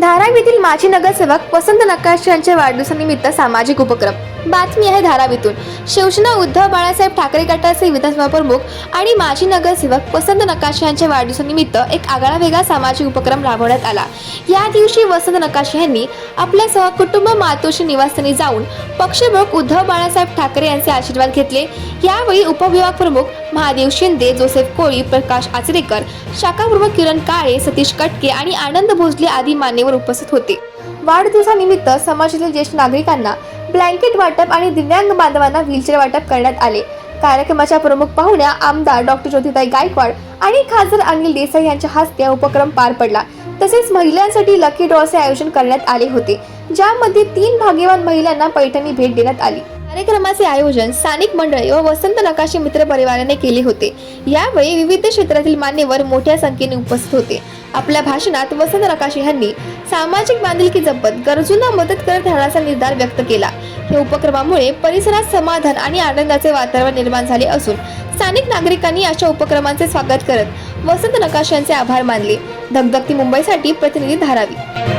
धारावीतील माजी नगरसेवक वसंत नकाश यांच्या वाढदिवसानिमित्त सामाजिक उपक्रम. बातमी आहे धारावीतून. शिवसेना उद्धव बाळासाहेब ठाकरे गटाचे विधानसभा प्रमुख आणि माजी नगरसेवक वसंत नकाशे यांच्या वाढदिवसानिमित्त एक आगळा वेगळा सामाजिक उपक्रम राबवण्यात आला. या दिवशी वसंत नकाशे यांनी आपल्या सहकुटुंब मातोश्री निवासस्थानी जाऊन पक्षप्रमुख उद्धव बाळासाहेब ठाकरे यांचे आशीर्वाद घेतले. यावेळी उपविभाग प्रमुख महादेव शिंदे जोसेफ कोळी प्रकाश आचरेकर शाखा प्रमुख किरण काळे सतीश कटके आणि आनंद भोसले आदी मान्यवर उपस्थित होते. वाढदिवसानिमित्त समाजातील ज्येष्ठ नागरिकांना ब्लँकेट वाटप आणि दिव्यांग बांधवांना व्हीलचेअर वाटप करण्यात आले. कार्यक्रमाच्या प्रमुख पाहुण्या आमदार डॉक्टर ज्योतिताई गायकवाड आणि खासदार अनिल देसाई यांच्या हस्ते उपक्रम पार पडला. तसेच महिलांसाठी लकी ड्रॉचे आयोजन करण्यात आले होते ज्यामध्ये तीन भाग्यवान महिलांना पैठणी भेट देण्यात आली. कार्यक्रमाचे आयोजन स्थानिक मंडळी व वसंत नकाशी मित्र परिवाराने केले होते. यावेळी विविध क्षेत्रातील मान्यवर मोठ्या संख्येने उपस्थित होते. आपल्या भाषणात वसंत नकाशे यांनी सामाजिक बांधिलकी जपत गरजूंना मदत करत राहण्याचा निर्धार व्यक्त केला. या उपक्रमामुळे परिसरात समाधान आणि आनंदाचे वातावरण निर्माण झाले असून स्थानिक नागरिकांनी अशा उपक्रमांचे स्वागत करत वसंत नकाशांचे आभार मानले. धगधगती मुंबईसाठी प्रतिनिधी धारावी.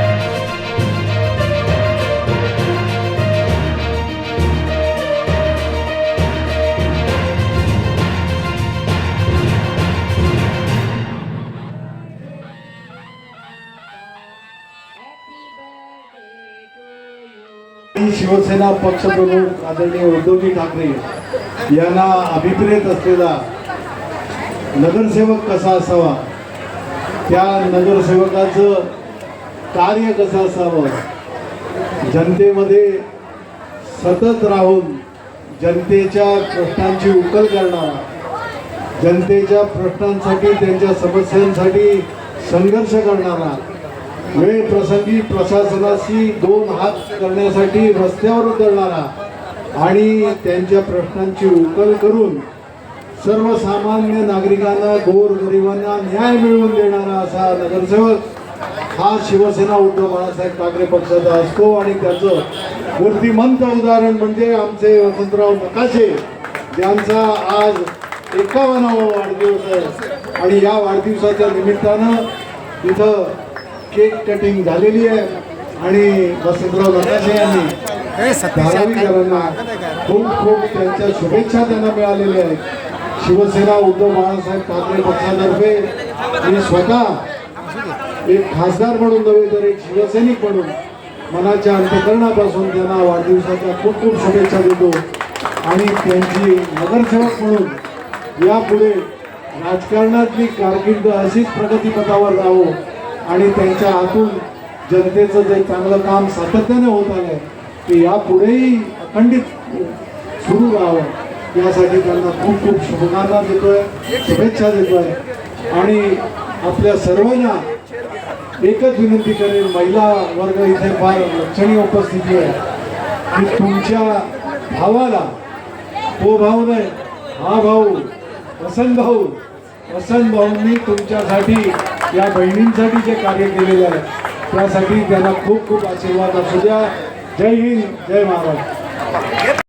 मी शिवसेना पक्षप्रमुख आदरणीय उद्धवजी ठाकरे यांना अभिप्रेत असलेला नगरसेवक कसा असावा? त्या नगरसेवकाचं कार्य कसं असावं? जनतेमध्ये सतत राहून जनतेच्या प्रश्नांची उकल करणारा जनतेच्या प्रश्नांसाठी त्यांच्या समस्यांसाठी संघर्ष करणारा वेळ प्रसंगी प्रशासनाशी दोन हात करण्यासाठी रस्त्यावर उतरणारा आणि त्यांच्या प्रश्नांची उकल करून सर्वसामान्य नागरिकांना गोरगरिबांना न्याय मिळवून देणारा असा नगरसेवक हा शिवसेना उद्धव बाळासाहेब ठाकरे पक्षाचा असतो. आणि त्याचं मूर्तिमंत उदाहरण म्हणजे आमचे वसंतराव नकाशे ज्यांचा आज एकावन्नावा वाढदिवस आहे. आणि या वाढदिवसाच्या निमित्तानं तिथं केक कटिंग झालेली आहे. आणि वसंतराव नकाशे यांनी धारावीकरांना खूप खूप त्यांच्या शुभेच्छा त्यांना मिळालेल्या आहेत. शिवसेना उद्धव बाळासाहेब ठाकरे पक्षातर्फे मी स्वतः एक खासदार म्हणून नव्हे तर एक शिवसैनिक म्हणून मनाच्या अंतकरणापासून त्यांना वाढदिवसाच्या खूप खूप शुभेच्छा देतो. आणि त्यांची नगरसेवक म्हणून यापुढे राजकारणातली कारकीर्द अशीच प्रगतीपथावर राहो आणि त्यांच्या हातून जनतेचं जे चांगलं काम सातत्याने होत आलं आहे ते यापुढेही अखंडित सुरू राहावं. यासाठी त्यांना खूप खूप शुभकामना आहे शुभेच्छा देतोय. आणि आपल्या सर्वांना एकच विनंती करेन महिला वर्ग इथे फार लक्षणीय उपस्थिती आहे. की तुमच्या भावाला तो भाऊ नाही हा भाऊ वसंत भाऊ वसंत भाऊंनी तुमच्यासाठी या बहिणींसाठी जे कार्य केलेलं आहे त्यासाठी त्यांना खूप खूप आशीर्वाद असू द्या. जय हिंद जय महाराष्ट्र.